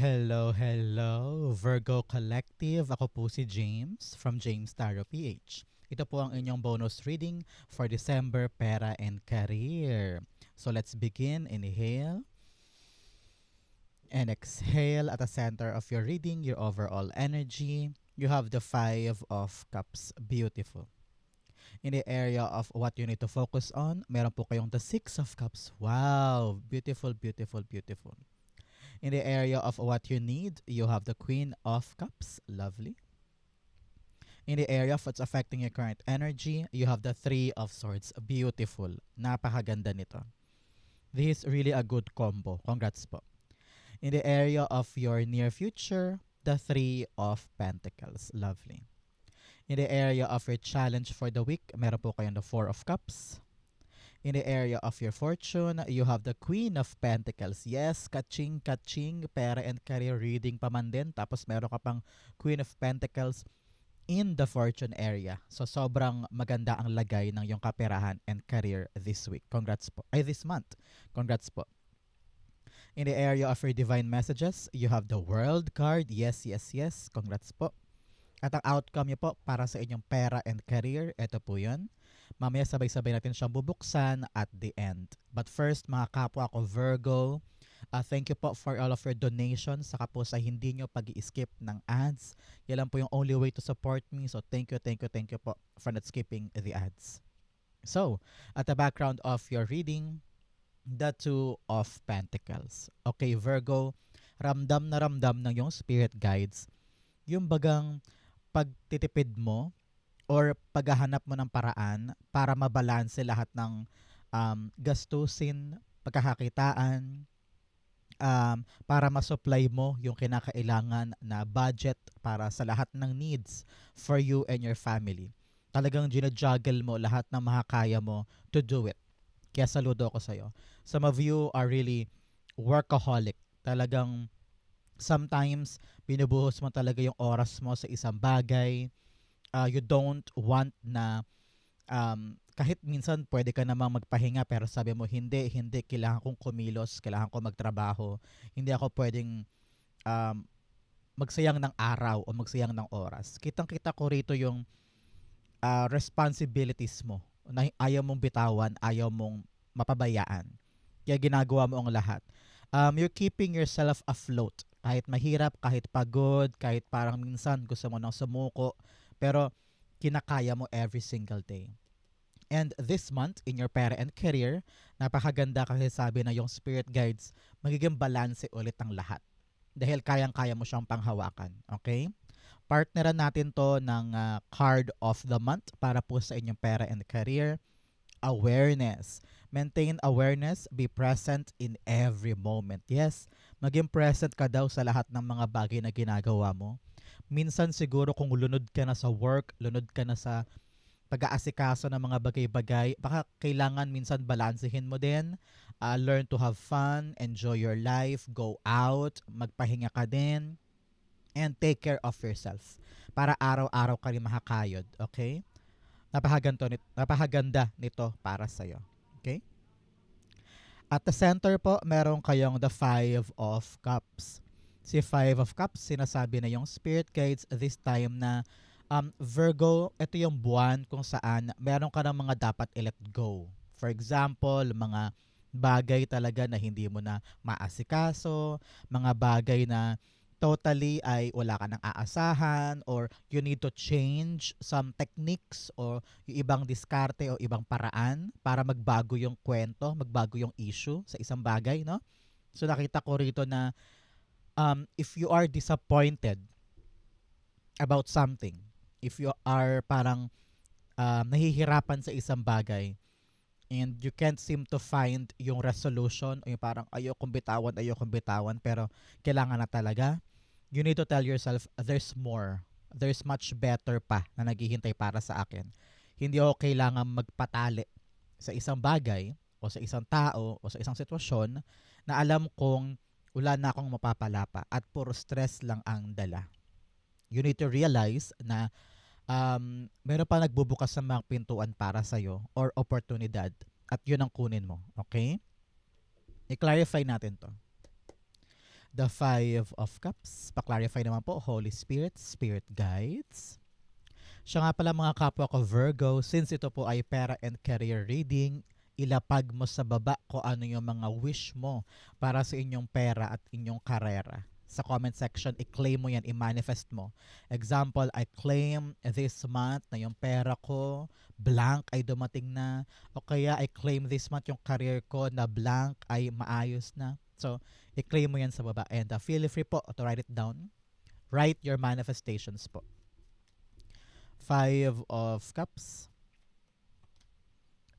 Hello, hello, Virgo Collective. Ako po si James from James Tarot PH. Ito po ang inyong bonus reading for December, Pera and Career. So let's begin. Inhale. And exhale at the center of your reading, your overall energy. You have the Five of Cups. Beautiful. In the area of what you need to focus on, meron po kayong the Six of Cups. Wow! Beautiful, beautiful, beautiful. In the area of what you need, you have the Queen of Cups. Lovely. In the area of what's affecting your current energy, you have the Three of Swords. Beautiful. Napakaganda nito. This is really a good combo. Congrats po. In the area of your near future, the Three of Pentacles. Lovely. In the area of your challenge for the week, meron po kayong the Four of Cups. In the area of your fortune, you have the Queen of Pentacles. Yes, kaching, kaching, pera and career reading pa man din. Tapos meron ka pang Queen of Pentacles in the fortune area. So sobrang maganda ang lagay ng yung kaperahan and career this week. Congrats po. Ay, this month. Congrats po. In the area of your divine messages, you have the world card. Yes, yes, yes. Congrats po. At ang outcome niyo po para sa inyong pera and career, ito po yun. Mamaya sabay-sabay natin siyang bubuksan at the end. But first, mga kapwa ko Virgo, uh, thank you po for all of your donations saka po sa hindi nyo pag skip ng ads. Yan lang po yung only way to support me. So thank you, thank you, thank you po for not skipping the ads. So, at the background of your reading, the Two of Pentacles. Okay, Virgo, ramdam na ramdam ng yung spirit guides. Yung bagang pagtitipid mo or paghahanap mo ng paraan para mabalanse lahat ng um, gastusin, pagkakakitaan, um, para masupply mo yung kinakailangan na budget para sa lahat ng needs for you and your family. Talagang ginajuggle mo lahat ng makakaya mo to do it. Kaya saludo ako sa'yo. Some of you are really workaholic. Talagang sometimes binubuhos mo talaga yung oras mo sa isang bagay, uh, you don't want na um, kahit minsan pwede ka namang magpahinga pero sabi mo hindi, hindi, kailangan kong kumilos, kailangan ko magtrabaho. Hindi ako pwedeng um, magsayang ng araw o magsayang ng oras. Kitang-kita ko rito yung uh, responsibilities mo na ayaw mong bitawan, ayaw mong mapabayaan. Kaya ginagawa mo ang lahat. Um, you're keeping yourself afloat. Kahit mahirap, kahit pagod, kahit parang minsan gusto mo nang sumuko, pero kinakaya mo every single day. And this month, in your pera and career, napakaganda kasi sabi na yung spirit guides, magiging balance ulit ang lahat. Dahil kayang-kaya mo siyang panghawakan. Okay? Partneran natin to ng uh, card of the month para po sa inyong pera and career. Awareness. Maintain awareness. Be present in every moment. Yes, maging present ka daw sa lahat ng mga bagay na ginagawa mo minsan siguro kung lunod ka na sa work, lunod ka na sa pag-aasikaso ng mga bagay-bagay, baka kailangan minsan balansehin mo din. Uh, learn to have fun, enjoy your life, go out, magpahinga ka din, and take care of yourself. Para araw-araw ka rin makakayod, okay? Napakaganda nito, napakaganda nito para sa'yo. Okay? At the center po, meron kayong the Five of Cups si Five of Cups, sinasabi na yung spirit guides this time na um, Virgo, ito yung buwan kung saan meron ka ng mga dapat i-let go. For example, mga bagay talaga na hindi mo na maasikaso, mga bagay na totally ay wala ka nang aasahan or you need to change some techniques or yung ibang diskarte o ibang paraan para magbago yung kwento, magbago yung issue sa isang bagay, no? So nakita ko rito na um, if you are disappointed about something, if you are parang um, nahihirapan sa isang bagay, and you can't seem to find yung resolution, o yung parang ayokong bitawan, ayokong bitawan, pero kailangan na talaga, you need to tell yourself, there's more. There's much better pa na naghihintay para sa akin. Hindi ako kailangan magpatali sa isang bagay o sa isang tao o sa isang sitwasyon na alam kong wala na akong mapapalapa at puro stress lang ang dala. You need to realize na um, meron pa nagbubukas ng mga pintuan para sa'yo or oportunidad at yun ang kunin mo. Okay? I-clarify natin to. The Five of Cups. Pa-clarify naman po, Holy Spirit, Spirit Guides. Siya nga pala mga kapwa ko Virgo, since ito po ay pera and career reading, ilapag mo sa baba kung ano yung mga wish mo para sa inyong pera at inyong karera. Sa comment section, i-claim mo yan, i-manifest mo. Example, I claim this month na yung pera ko, blank ay dumating na. O kaya I claim this month yung career ko na blank ay maayos na. So, i-claim mo yan sa baba. And uh, feel free po to write it down. Write your manifestations po. Five of Cups.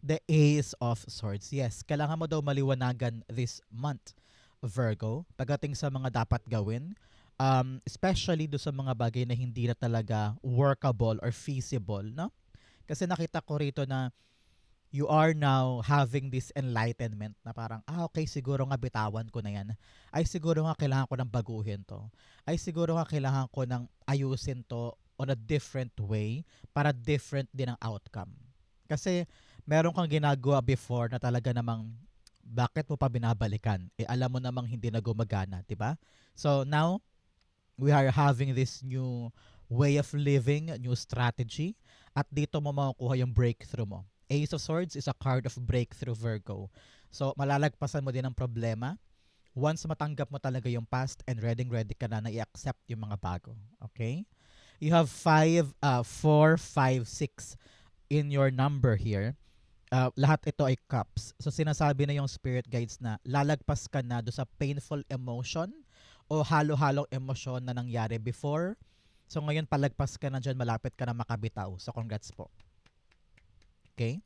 The Ace of Swords. Yes, kailangan mo daw maliwanagan this month, Virgo, pagdating sa mga dapat gawin. Um, especially do sa mga bagay na hindi na talaga workable or feasible, no? Kasi nakita ko rito na you are now having this enlightenment na parang, ah, okay, siguro nga bitawan ko na yan. Ay, siguro nga kailangan ko ng baguhin to. Ay, siguro nga kailangan ko ng ayusin to on a different way para different din ang outcome. Kasi meron kang ginagawa before na talaga namang bakit mo pa binabalikan? Eh alam mo namang hindi na gumagana, 'di ba? So now we are having this new way of living, new strategy at dito mo makukuha yung breakthrough mo. Ace of Swords is a card of breakthrough Virgo. So malalagpasan mo din ang problema once matanggap mo talaga yung past and ready ready ka na na i-accept yung mga bago. Okay? You have 5 uh 4 5 6 in your number here uh, lahat ito ay cups. So sinasabi na yung spirit guides na lalagpas ka na do sa painful emotion o halo-halong emosyon na nangyari before. So ngayon palagpas ka na dyan, malapit ka na makabitaw. So congrats po. Okay?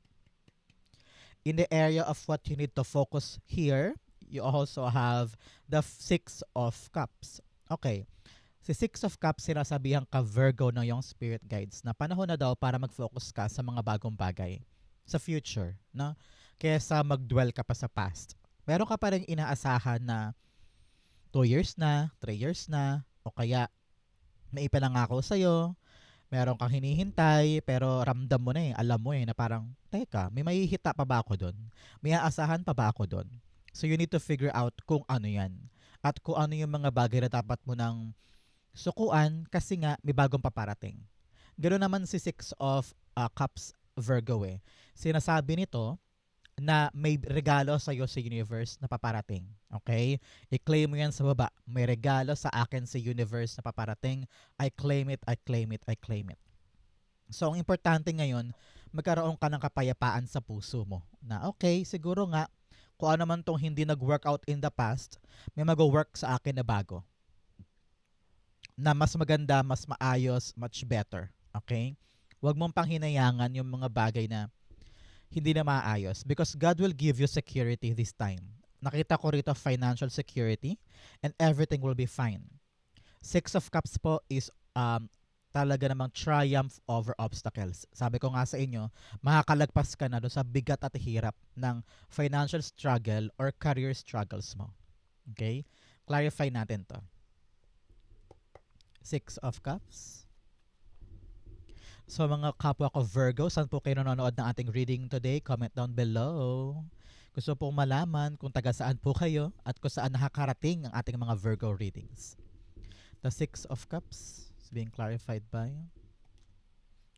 In the area of what you need to focus here, you also have the Six of Cups. Okay. Si Six of Cups, sinasabihan ka Virgo ng yung spirit guides na panahon na daw para mag-focus ka sa mga bagong bagay sa future, no? Kaysa mag-dwell ka pa sa past. Meron ka pa rin inaasahan na 2 years na, 3 years na, o kaya may ipinangako sa'yo, meron kang hinihintay, pero ramdam mo na eh, alam mo eh, na parang, teka, may mahihita pa ba ako doon? May aasahan pa ba ako doon? So you need to figure out kung ano yan. At kung ano yung mga bagay na dapat mo nang sukuan kasi nga may bagong paparating. Ganoon naman si Six of uh, Cups Virgo eh. Sinasabi nito na may regalo sa iyo sa universe na paparating. Okay? I-claim mo yan sa baba. May regalo sa akin sa universe na paparating. I claim it, I claim it, I claim it. So, ang importante ngayon, magkaroon ka ng kapayapaan sa puso mo. Na okay, siguro nga, kung ano man tong hindi nag-work out in the past, may mag-work sa akin na bago. Na mas maganda, mas maayos, much better. Okay? Huwag mong panghinayangan yung mga bagay na hindi na maayos because God will give you security this time. Nakita ko rito financial security and everything will be fine. Six of Cups po is um, talaga namang triumph over obstacles. Sabi ko nga sa inyo, makakalagpas ka na doon sa bigat at hirap ng financial struggle or career struggles mo. Okay? Clarify natin to. Six of Cups. So mga kapwa ko Virgo, saan po kayo nanonood ng ating reading today? Comment down below. Gusto pong malaman kung taga saan po kayo at kung saan nakakarating ang ating mga Virgo readings. The Six of Cups is being clarified by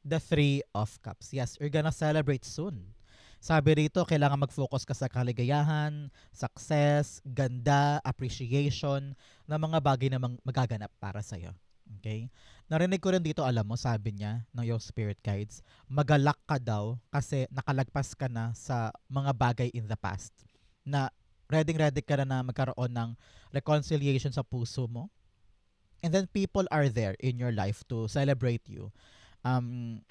the Three of Cups. Yes, you're gonna celebrate soon. Sabi rito, kailangan mag-focus ka sa kaligayahan, success, ganda, appreciation na mga bagay na magaganap para sa'yo. Okay? Narinig ko rin dito, alam mo, sabi niya ng yung spirit guides, magalak ka daw kasi nakalagpas ka na sa mga bagay in the past. Na ready-ready ka na na magkaroon ng reconciliation sa puso mo. And then people are there in your life to celebrate you. Um,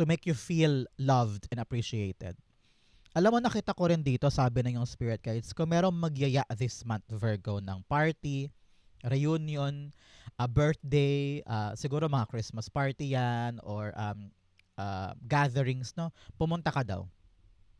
to make you feel loved and appreciated. Alam mo, nakita ko rin dito, sabi ng yung spirit guides, kung merong magyaya this month, Virgo, ng party, reunion, a birthday, uh, siguro mga Christmas party yan or um, uh, gatherings, no? Pumunta ka daw.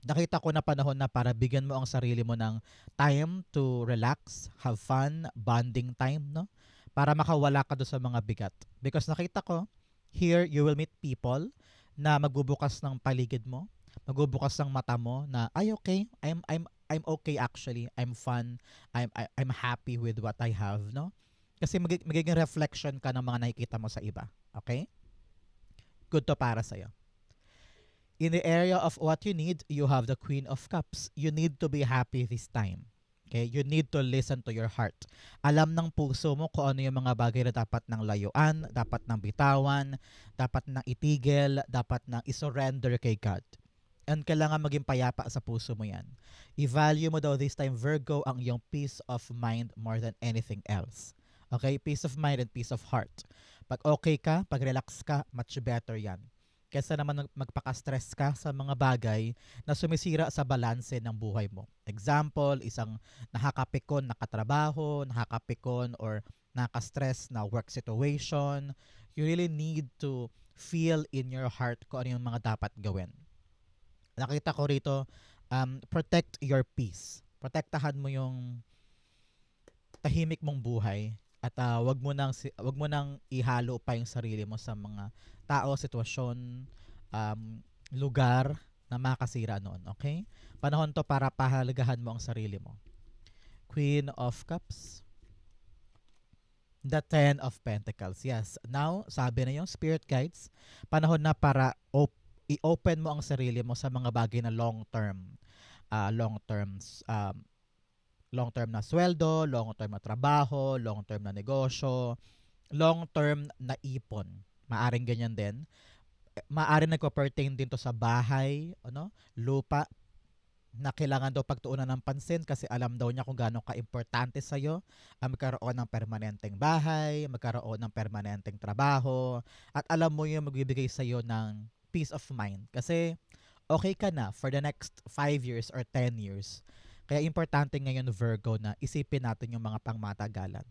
Nakita ko na panahon na para bigyan mo ang sarili mo ng time to relax, have fun, bonding time, no? Para makawala ka doon sa mga bigat. Because nakita ko, here you will meet people na magbubukas ng paligid mo, magbubukas ng mata mo na ay okay, I'm I'm I'm okay actually. I'm fun. I'm I, I'm happy with what I have, no? Kasi mag- magiging reflection ka ng mga nakikita mo sa iba. Okay? Good to para sa'yo. In the area of what you need, you have the Queen of Cups. You need to be happy this time. Okay? You need to listen to your heart. Alam ng puso mo kung ano yung mga bagay na dapat nang layuan, dapat nang bitawan, dapat nang itigil, dapat nang isurrender kay God. And kailangan maging payapa sa puso mo yan. I-value mo daw this time, Virgo, ang iyong peace of mind more than anything else. Okay? Peace of mind and peace of heart. Pag okay ka, pag relax ka, much better yan. Kesa naman mag- magpaka-stress ka sa mga bagay na sumisira sa balanse ng buhay mo. Example, isang nakakapikon na katrabaho, nakakapikon or nakaka-stress na work situation. You really need to feel in your heart kung ano yung mga dapat gawin. Nakita ko rito, um, protect your peace. Protektahan mo yung tahimik mong buhay at uh, wag mo nang wag mo nang ihalo pa yung sarili mo sa mga tao, sitwasyon, um, lugar na makasira noon, okay? Panahon to para pahalagahan mo ang sarili mo. Queen of Cups. The Ten of Pentacles. Yes. Now, sabi na yung Spirit Guides, panahon na para op- i-open mo ang sarili mo sa mga bagay na long term. Uh, long terms um, long term na sweldo, long term na trabaho, long term na negosyo, long term na ipon. Maaring ganyan din. Eh, Maaring nagko-pertain din to sa bahay, ano, lupa na kailangan daw pagtuunan ng pansin kasi alam daw niya kung gaano ka-importante sa iyo ang magkaroon ng permanenteng bahay, magkaroon ng permanenteng trabaho, at alam mo yung magbibigay sa iyo ng peace of mind. Kasi okay ka na for the next 5 years or 10 years. Kaya importante ngayon Virgo na isipin natin yung mga pangmatagalan.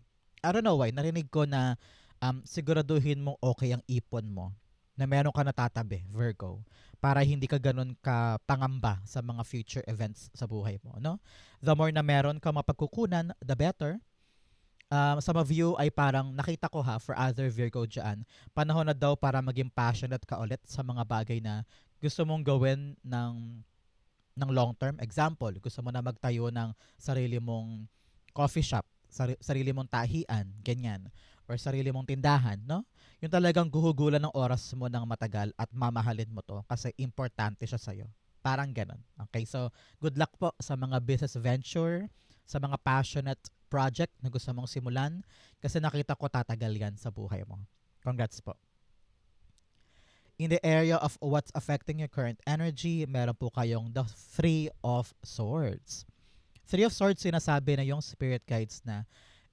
I don't know why, narinig ko na um, siguraduhin mong okay ang ipon mo na meron ka natatabi, Virgo, para hindi ka ganun ka pangamba sa mga future events sa buhay mo. No? The more na meron ka mapagkukunan, the better. Um, of you ay parang nakita ko ha for other Virgo dyan, panahon na daw para maging passionate ka ulit sa mga bagay na gusto mong gawin ng ng long term. Example, gusto mo na magtayo ng sarili mong coffee shop, sari- sarili mong tahian, ganyan, or sarili mong tindahan, no? Yung talagang guhugulan ng oras mo ng matagal at mamahalin mo to kasi importante siya sa'yo. Parang ganun. Okay, so good luck po sa mga business venture, sa mga passionate project na gusto mong simulan kasi nakita ko tatagal yan sa buhay mo. Congrats po. In the area of what's affecting your current energy, meron po kayong the Three of Swords. Three of Swords, sinasabi na yung spirit guides na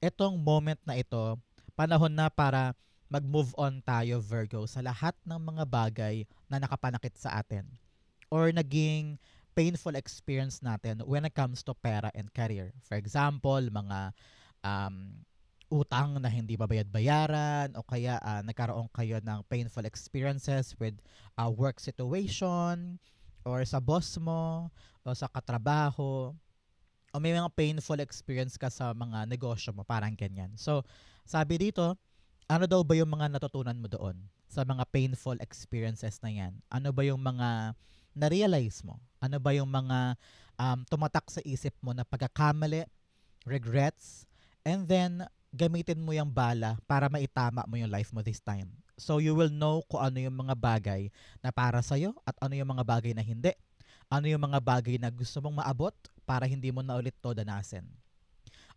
itong moment na ito, panahon na para mag-move on tayo, Virgo, sa lahat ng mga bagay na nakapanakit sa atin or naging painful experience natin when it comes to pera and career. For example, mga um, utang na hindi babayad-bayaran o kaya uh, nagkaroon kayo ng painful experiences with a work situation or sa boss mo o sa katrabaho o may mga painful experience ka sa mga negosyo mo, parang ganyan. So, sabi dito, ano daw ba yung mga natutunan mo doon sa mga painful experiences na yan? Ano ba yung mga na-realize mo? Ano ba yung mga um, tumatak sa isip mo na pagkakamali, regrets, and then gamitin mo yung bala para maitama mo yung life mo this time. So you will know kung ano yung mga bagay na para sa'yo at ano yung mga bagay na hindi. Ano yung mga bagay na gusto mong maabot para hindi mo na ulit to danasin.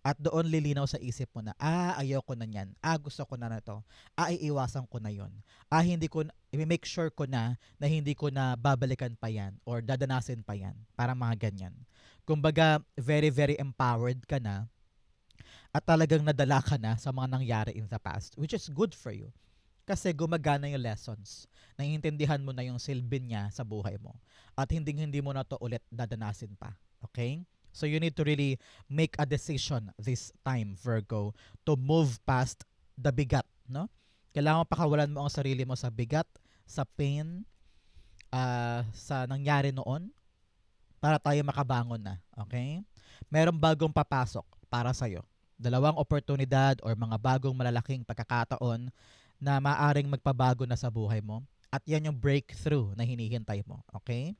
At doon lilinaw sa isip mo na, ah, ayaw ko na yan. Ah, gusto ko na na to. Ah, iiwasan ko na yon. Ah, hindi ko, i-make sure ko na na hindi ko na babalikan pa yan or dadanasin pa yan. Para mga ganyan. Kumbaga, very, very empowered ka na at talagang nadala ka na sa mga nangyari in the past, which is good for you. Kasi gumagana yung lessons. Naiintindihan mo na yung silbi niya sa buhay mo. At hindi hindi mo na to ulit dadanasin pa. Okay? So you need to really make a decision this time, Virgo, to move past the bigat, no? Kailangan pakawalan mo ang sarili mo sa bigat, sa pain, uh, sa nangyari noon, para tayo makabangon na. Okay? Merong bagong papasok para sa'yo. Dalawang oportunidad or mga bagong malalaking pagkakataon na maaring magpabago na sa buhay mo. At yan yung breakthrough na hinihintay mo. Okay?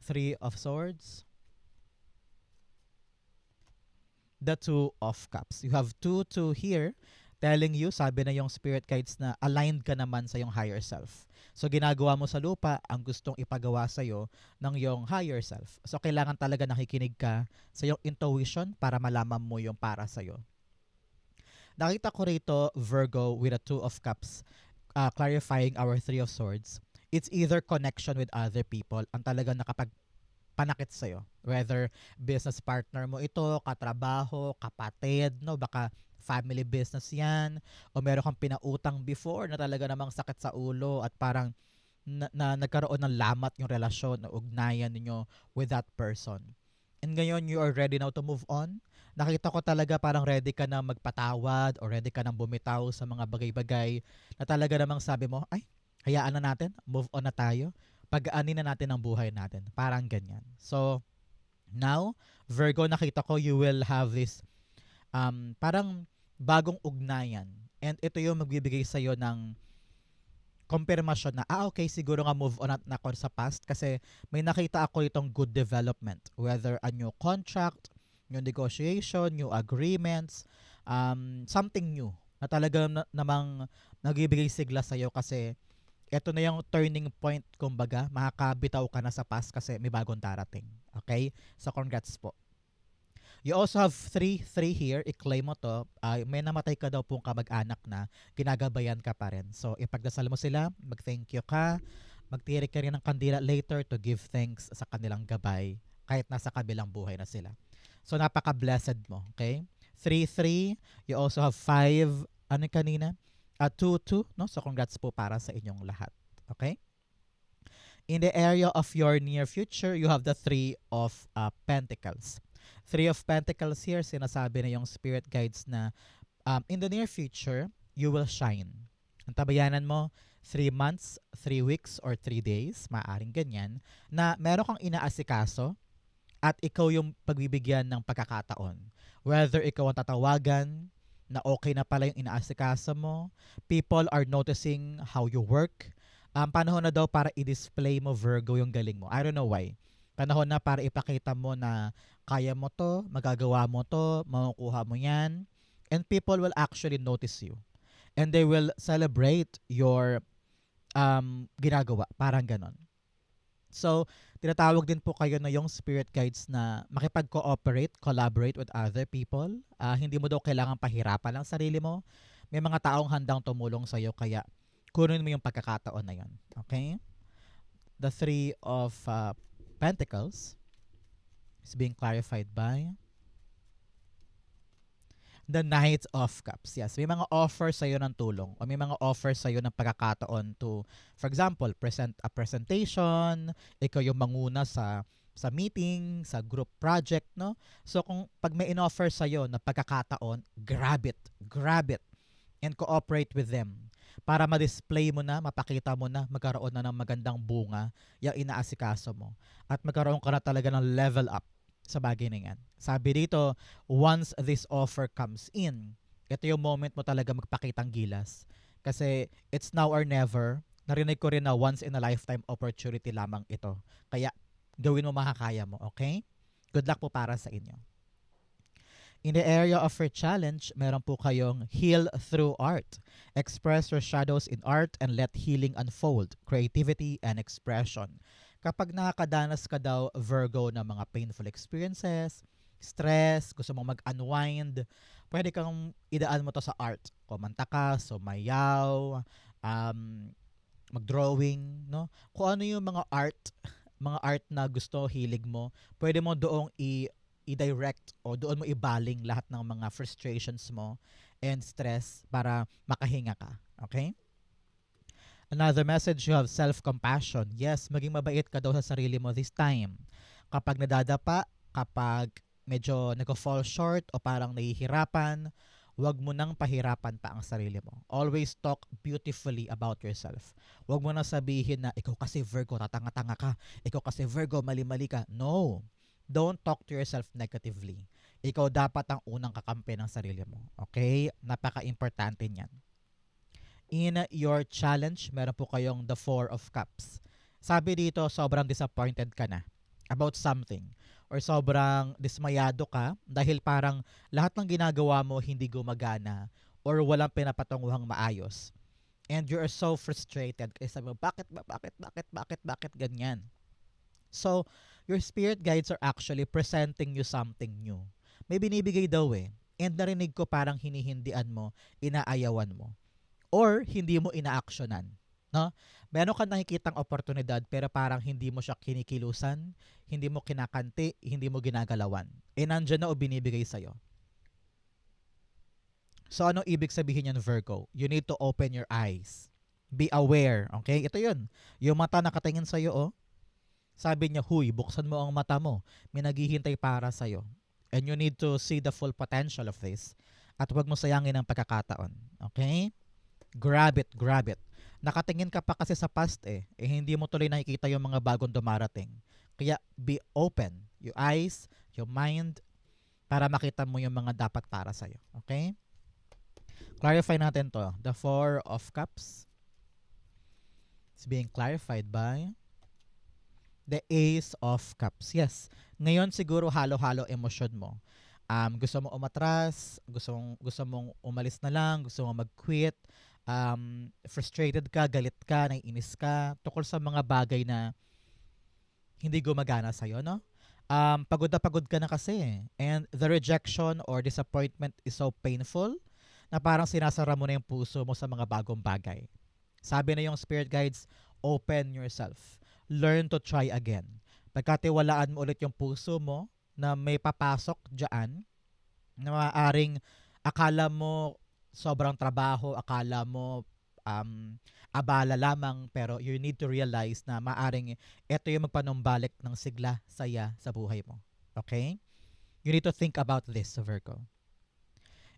Three of Swords. The Two of Cups. You have two, two here telling you, sabi na yung spirit guides na aligned ka naman sa yung higher self. So ginagawa mo sa lupa ang gustong ipagawa sa iyo ng yung higher self. So kailangan talaga nakikinig ka sa yung intuition para malaman mo yung para sa iyo. Nakita ko rito Virgo with a two of cups uh, clarifying our three of swords. It's either connection with other people ang talagang nakapag panakit sa'yo. Whether business partner mo ito, katrabaho, kapatid, no? Baka family business yan, o meron kang pinautang before na talaga namang sakit sa ulo at parang na, na nagkaroon ng lamat yung relasyon na ugnayan ninyo with that person. And ngayon, you are ready now to move on. Nakita ko talaga parang ready ka na magpatawad or ready ka nang bumitaw sa mga bagay-bagay na talaga namang sabi mo, ay, hayaan na natin, move on na tayo, pag-aanin na natin ang buhay natin. Parang ganyan. So, now, Virgo, nakita ko you will have this um, parang bagong ugnayan. And ito yung magbibigay sa'yo ng confirmation na, ah okay, siguro nga move on na ako sa past kasi may nakita ako itong good development. Whether a new contract, new negotiation, new agreements, um, something new na talaga na, namang nagbibigay sigla sa'yo kasi ito na yung turning point, kumbaga, makakabitaw ka na sa past kasi may bagong darating. Okay? So, congrats po. You also have three, three here. I-claim mo to. Uh, may namatay ka daw pong kamag-anak na ginagabayan ka pa rin. So, ipagdasal mo sila, mag-thank you ka, magtirik ka rin ng kandila later to give thanks sa kanilang gabay kahit nasa kabilang buhay na sila. So, napaka-blessed mo. Okay? 3-3. You also have 5, ano kanina? Uh, 2-2. No? So, congrats po para sa inyong lahat. Okay? In the area of your near future, you have the Three of uh, Pentacles. Three of Pentacles here, sinasabi na yung spirit guides na um, in the near future, you will shine. Ang tabayanan mo, 3 months, 3 weeks, or 3 days, maaring ganyan, na meron kang inaasikaso at ikaw yung pagbibigyan ng pagkakataon. Whether ikaw ang tatawagan, na okay na pala yung inaasikaso mo, people are noticing how you work, um, panahon na daw para i-display mo Virgo yung galing mo. I don't know why. Panahon na para ipakita mo na kaya mo to, magagawa mo to, makukuha mo yan. And people will actually notice you. And they will celebrate your um, ginagawa. Parang ganon. So, tinatawag din po kayo na yung spirit guides na makipag-cooperate, collaborate with other people. Uh, hindi mo daw kailangan pahirapan ang sarili mo. May mga taong handang tumulong sa'yo kaya kunin mo yung pagkakataon na yun. Okay? The Three of uh, Pentacles is being clarified by the Knight of Cups. Yes, may mga offer sa iyo ng tulong o may mga offer sa iyo ng pagkakataon to, for example, present a presentation, ikaw yung manguna sa sa meeting, sa group project, no? So kung pag may in-offer sa iyo na pagkakataon, grab it, grab it and cooperate with them para ma-display mo na, mapakita mo na, magkaroon na ng magandang bunga yung inaasikaso mo. At magkaroon ka na talaga ng level up sa bagay na yan. Sabi dito, once this offer comes in, ito yung moment mo talaga magpakitang gilas. Kasi it's now or never. Narinig ko rin na once in a lifetime opportunity lamang ito. Kaya gawin mo makakaya mo, okay? Good luck po para sa inyo. In the area of your challenge, meron po kayong heal through art. Express your shadows in art and let healing unfold. Creativity and expression kapag nakakadanas ka daw Virgo ng mga painful experiences, stress, gusto mong mag-unwind, pwede kang idaan mo to sa art. Kumanta ka, sumayaw, um, mag-drawing, no? Kung ano yung mga art, mga art na gusto, hilig mo, pwede mo doong i- i-direct o doon mo ibaling lahat ng mga frustrations mo and stress para makahinga ka. Okay? Another message, you have self-compassion. Yes, maging mabait ka daw sa sarili mo this time. Kapag nadadapa, kapag medyo nag-fall short o parang nahihirapan, huwag mo nang pahirapan pa ang sarili mo. Always talk beautifully about yourself. Huwag mo nang sabihin na, ikaw kasi Virgo, tatanga-tanga ka. Ikaw kasi Virgo, mali-mali ka. No. Don't talk to yourself negatively. Ikaw dapat ang unang kakampi ng sarili mo. Okay? Napaka-importante niyan in your challenge, meron po kayong the Four of Cups. Sabi dito, sobrang disappointed ka na about something. or sobrang dismayado ka dahil parang lahat ng ginagawa mo hindi gumagana or walang pinapatunguhang maayos. And you are so frustrated kasi sabi mo, bakit ba, bakit, bakit, bakit, bakit ganyan? So, your spirit guides are actually presenting you something new. May binibigay daw eh. And narinig ko parang hinihindian mo, inaayawan mo. Or hindi mo inaaksyonan. No? Meron kang nakikitang oportunidad pero parang hindi mo siya kinikilusan, hindi mo kinakanti, hindi mo ginagalawan. E nandyan na o binibigay sa'yo. So ano ibig sabihin yan Virgo? You need to open your eyes. Be aware. Okay? Ito yun. Yung mata nakatingin sa'yo, oh. Sabi niya, huy, buksan mo ang mata mo. May naghihintay para sa'yo. And you need to see the full potential of this. At huwag mo sayangin ang pagkakataon. Okay? Grab it, grab it. Nakatingin ka pa kasi sa past eh. Eh hindi mo tuloy nakikita yung mga bagong dumarating. Kaya be open. Your eyes, your mind, para makita mo yung mga dapat para sa'yo. Okay? Clarify natin to. The Four of Cups is being clarified by the Ace of Cups. Yes. Ngayon siguro halo-halo emosyon mo. Um, gusto mo umatras, gusto mong, gusto mong umalis na lang, gusto mong mag-quit, um, frustrated ka, galit ka, naiinis ka, tukol sa mga bagay na hindi gumagana sa'yo, no? Um, pagod na pagod ka na kasi eh. And the rejection or disappointment is so painful na parang sinasara mo na yung puso mo sa mga bagong bagay. Sabi na yung spirit guides, open yourself. Learn to try again. Pagkatiwalaan mo ulit yung puso mo na may papasok dyan, na maaaring akala mo sobrang trabaho, akala mo um, abala lamang, pero you need to realize na maaring ito yung magpanumbalik ng sigla, saya sa buhay mo. Okay? You need to think about this, Virgo.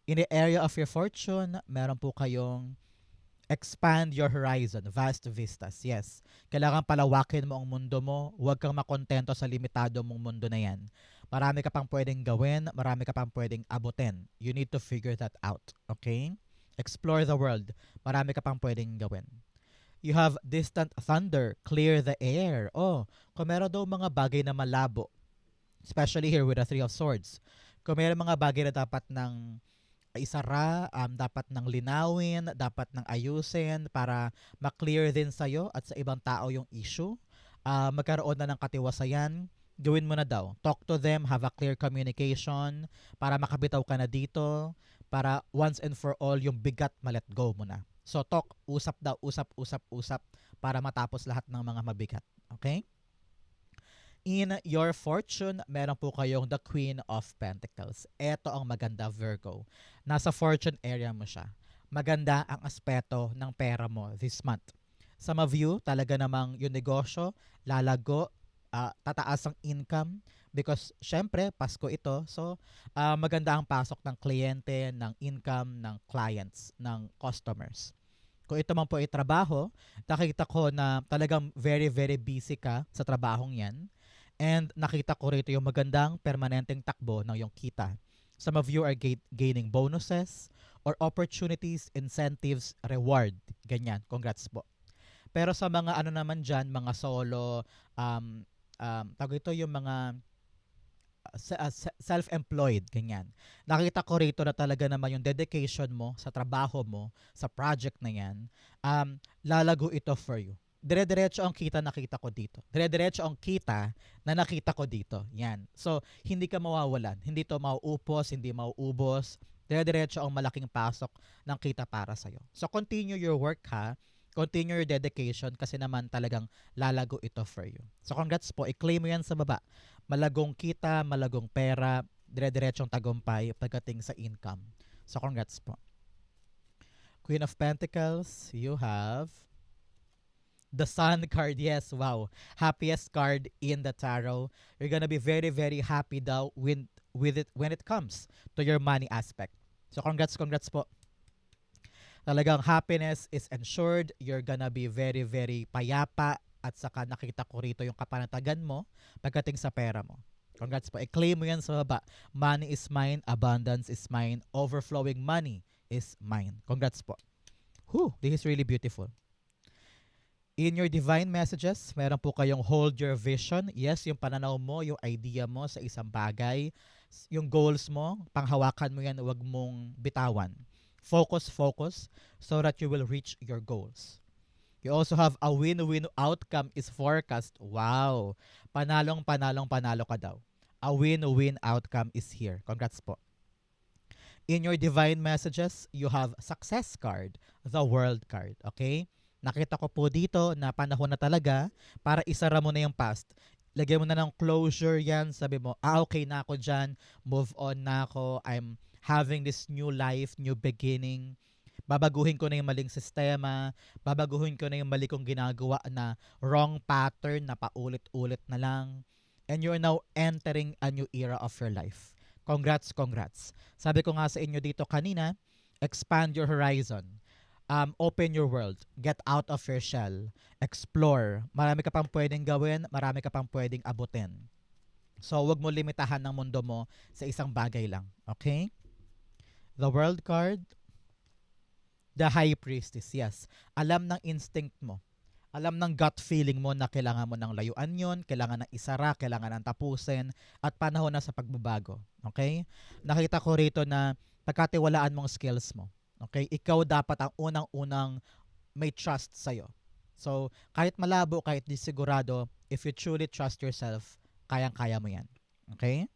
In the area of your fortune, meron po kayong expand your horizon, vast vistas. Yes, kailangan palawakin mo ang mundo mo. Huwag kang makontento sa limitado mong mundo na yan. Marami ka pang pwedeng gawin, marami ka pang pwedeng abutin. You need to figure that out, okay? Explore the world. Marami ka pang pwedeng gawin. You have distant thunder, clear the air. Oh, kung meron daw mga bagay na malabo, especially here with the Three of Swords, kung meron mga bagay na dapat ng isara, um, dapat nang linawin, dapat nang ayusin para ma-clear din sa'yo at sa ibang tao yung issue. Uh, magkaroon na ng katiwasayan, gawin mo na daw. Talk to them, have a clear communication para makabitaw ka na dito, para once and for all yung bigat ma-let go mo na. So talk, usap daw, usap, usap, usap para matapos lahat ng mga mabigat. Okay? In your fortune, meron po kayong the Queen of Pentacles. Ito ang maganda, Virgo. Nasa fortune area mo siya. Maganda ang aspeto ng pera mo this month. Some of you, talaga namang yung negosyo, lalago, uh, tataas ang income, because syempre Pasko ito so uh, maganda ang pasok ng kliyente ng income ng clients ng customers kung ito man po ay trabaho nakita ko na talagang very very busy ka sa trabahong yan And nakita ko rito yung magandang permanenteng takbo ng yung kita. Some of you are ga- gaining bonuses or opportunities, incentives, reward. Ganyan. Congrats po. Pero sa mga ano naman dyan, mga solo, um, um, tawag ito yung mga uh, self-employed, ganyan. Nakita ko rito na talaga naman yung dedication mo sa trabaho mo, sa project na yan, um, lalago ito for you dire-diretso ang kita nakita ko dito. Dire-diretso ang kita na nakita ko dito. Yan. So, hindi ka mawawalan. Hindi to mauupos, hindi mauubos. Dire-diretso ang malaking pasok ng kita para sa'yo. So, continue your work ha. Continue your dedication kasi naman talagang lalago ito for you. So, congrats po. I-claim mo yan sa baba. Malagong kita, malagong pera, dire-diretsong tagumpay pagdating sa income. So, congrats po. Queen of Pentacles, you have the Sun card, yes, wow. Happiest card in the tarot. You're gonna be very, very happy daw with, with it when it comes to your money aspect. So congrats, congrats po. Talagang happiness is ensured. You're gonna be very, very payapa at saka nakita ko rito yung kapanatagan mo pagdating sa pera mo. Congrats po. I-claim mo yan sa baba. Money is mine, abundance is mine, overflowing money is mine. Congrats po. Whew, this is really beautiful. In your divine messages, meron po kayong hold your vision. Yes, yung pananaw mo, yung idea mo sa isang bagay, yung goals mo, panghawakan mo yan, huwag mong bitawan. Focus, focus, so that you will reach your goals. You also have a win-win outcome is forecast. Wow! Panalong, panalong, panalo ka daw. A win-win outcome is here. Congrats po. In your divine messages, you have success card, the world card. Okay? Nakita ko po dito na panahon na talaga para isara mo na yung past. Lagyan mo na ng closure yan. Sabi mo, ah, okay na ako dyan. Move on na ako. I'm having this new life, new beginning. Babaguhin ko na yung maling sistema. Babaguhin ko na yung mali kong ginagawa na wrong pattern na paulit-ulit na lang. And you're now entering a new era of your life. Congrats, congrats. Sabi ko nga sa inyo dito kanina, expand your horizon um, open your world. Get out of your shell. Explore. Marami ka pang pwedeng gawin, marami ka pang pwedeng abutin. So, wag mo limitahan ng mundo mo sa isang bagay lang. Okay? The world card, the high priestess. Yes. Alam ng instinct mo. Alam ng gut feeling mo na kailangan mo ng layuan yon, kailangan ng isara, kailangan ng tapusin, at panahon na sa pagbabago. Okay? Nakita ko rito na pagkatiwalaan mong skills mo. Okay? Ikaw dapat ang unang-unang may trust sa'yo. So, kahit malabo, kahit di sigurado, if you truly trust yourself, kayang-kaya mo yan. Okay?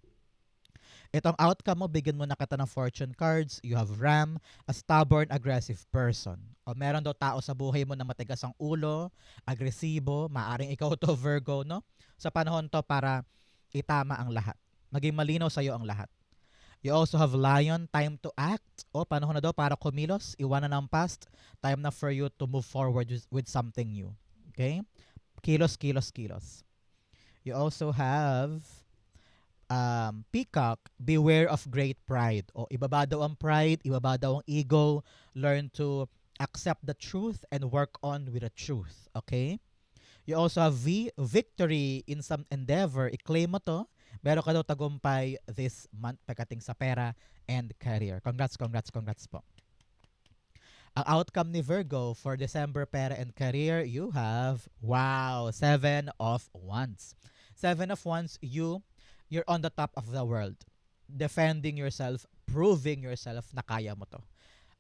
Itong outcome mo, bigyan mo na kita ng fortune cards. You have Ram, a stubborn, aggressive person. O meron daw tao sa buhay mo na matigas ang ulo, agresibo, maaring ikaw to Virgo, no? Sa panahon to para itama ang lahat. Maging malinaw sa'yo ang lahat. You also have Lion, time to act. O, panahon na daw para kumilos, iwanan ang past. Time na for you to move forward with something new. Okay? Kilos, kilos, kilos. You also have um, Peacock, beware of great pride. O, ibaba daw ang pride, ibaba daw ang ego. Learn to accept the truth and work on with the truth. Okay? You also have V, victory in some endeavor. I-claim mo to. Meron ka daw tagumpay this month pagdating sa pera and career. Congrats, congrats, congrats po. Ang outcome ni Virgo for December pera and career, you have, wow, seven of wands. Seven of wands, you, you're on the top of the world. Defending yourself, proving yourself na kaya mo to.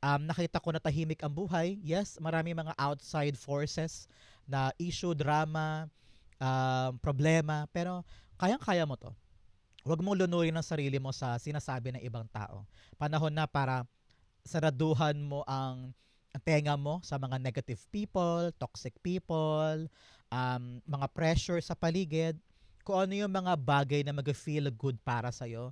Um, nakita ko na tahimik ang buhay. Yes, marami mga outside forces na issue, drama, um, problema, pero kayang-kaya mo to. Huwag mong lunurin ang sarili mo sa sinasabi ng ibang tao. Panahon na para saraduhan mo ang ang tenga mo sa mga negative people, toxic people, um, mga pressure sa paligid. Kung ano yung mga bagay na mag-feel good para sa'yo,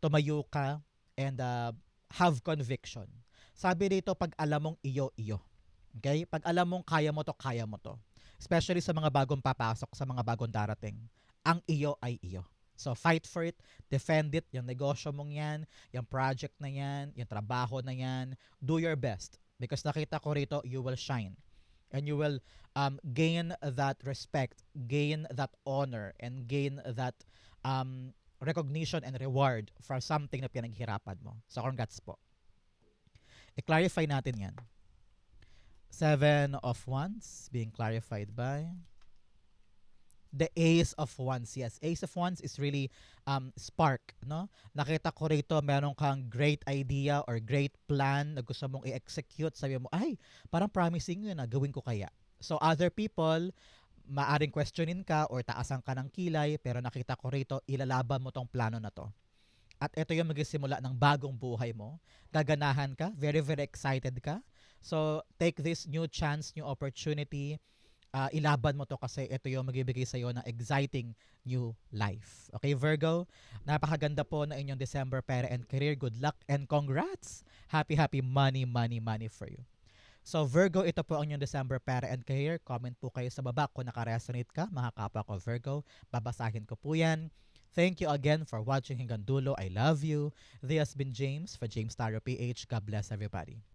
tumayo ka and uh, have conviction. Sabi dito, pag alam mong iyo, iyo. Okay? Pag alam mong kaya mo to, kaya mo to. Especially sa mga bagong papasok, sa mga bagong darating. Ang iyo ay iyo. So, fight for it, defend it, yung negosyo mong yan, yung project na yan, yung trabaho na yan, do your best. Because nakita ko rito, you will shine. And you will um, gain that respect, gain that honor, and gain that um, recognition and reward for something na pinaghirapan mo. So, congrats po. I-clarify natin yan. Seven of Wands being clarified by the Ace of Wands. Yes, Ace of Wands is really um, spark, no? Nakita ko rito meron kang great idea or great plan na gusto mong i-execute. Sabi mo, ay, parang promising yun na gawin ko kaya. So other people, maaring questionin ka or taasan ka ng kilay, pero nakita ko rito, ilalaban mo tong plano na to. At ito yung magsisimula ng bagong buhay mo. Gaganahan ka, very, very excited ka. So, take this new chance, new opportunity, uh, ilaban mo to kasi ito yung magbibigay sa iyo ng exciting new life. Okay, Virgo? Napakaganda po na inyong December pera and career. Good luck and congrats! Happy, happy money, money, money for you. So Virgo, ito po ang inyong December pera and career. Comment po kayo sa baba kung nakaresonate ka, mga kapwa ko Virgo. Babasahin ko po yan. Thank you again for watching hanggang dulo. I love you. This has been James for James Taro PH. God bless everybody.